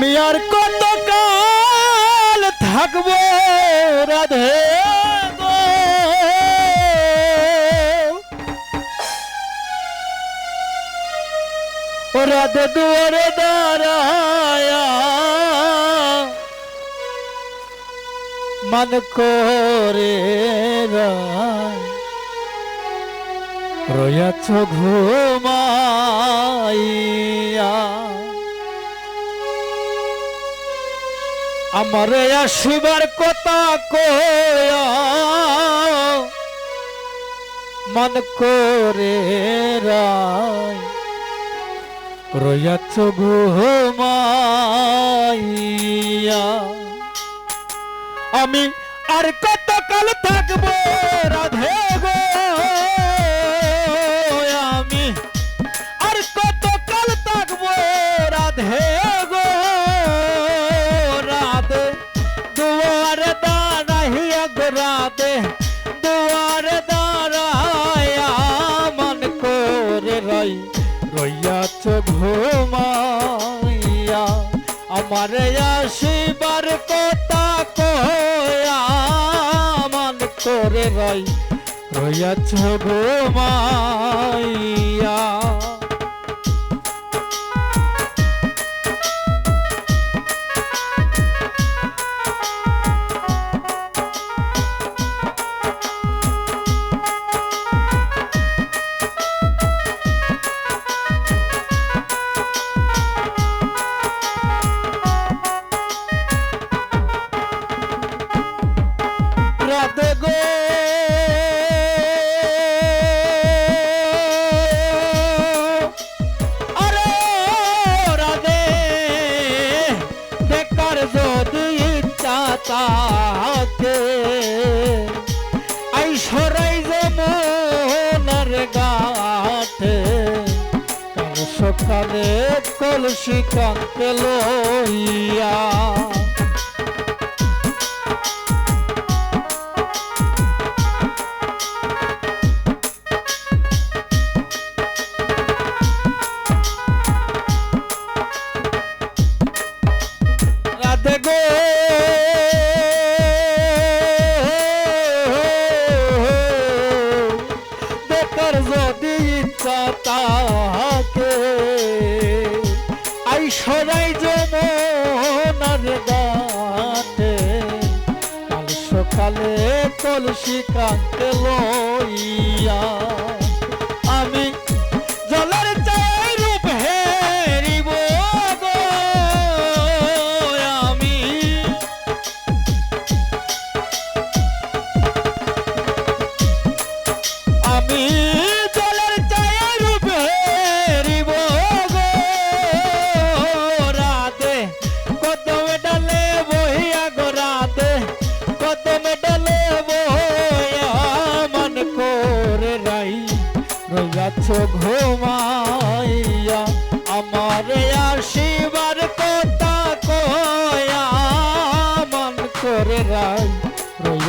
আমি আর কত কাল থাকব রাধে রাধে দুয়ারে দাঁড়ায়া মন করে রয়াছ ঘুমাইয়া। আমার আসিবার কথা কয়া মন করে রায়। ঘুমাইয়া আমি আর কত কাল থাকব রাধে গো? রইয়াছ ঘুমাইয়া আমার আসিবার কথা কয়া মান করে রই রইয়াছ ঘুমাইয়া। ইচ্ছা থাকে আই সরাই যে মনের গাঠে কাল সকালে কলসি কাঁকে লইয়া। রাধে সরাই যমনার সকালে কলসি কাঁদতে লইয়া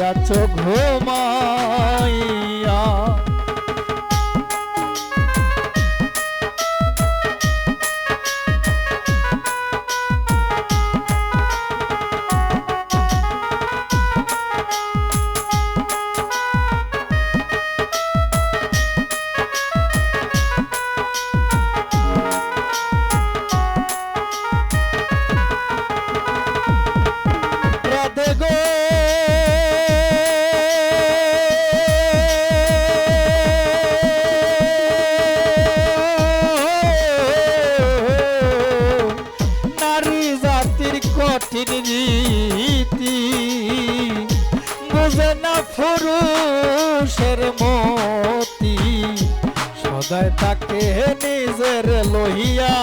রইয়াছ ঘুমাইয়া কঠিন রীতি। বুঝে না পুরুষের মতি সদায় তাকে নিজের লহিয়া।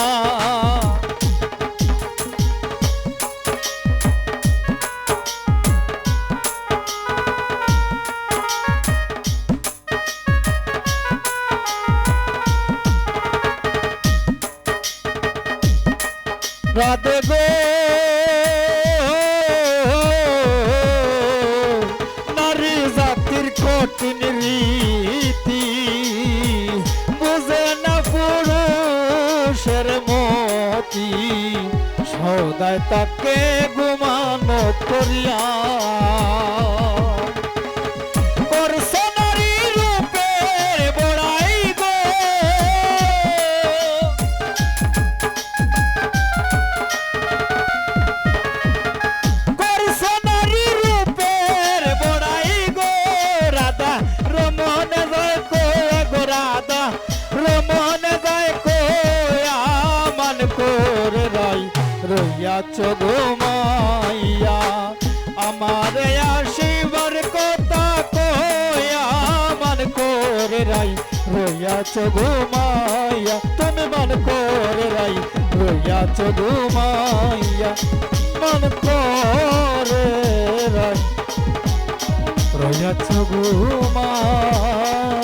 রাধে গো কঠিন রীতি। বুঝে না পুরুষের মতি। সদায় তাকে ঘুমানো করিয়া রইয়াছ ঘুমাইয়া আমার আসিবার কথা কয়া মান করে রাই রইয়াছ ঘুমাইয়া তুমি মান করে রাই রইয়াছ ঘুমাইয়া মান করে রাই রইয়াছ ঘুমাইয়া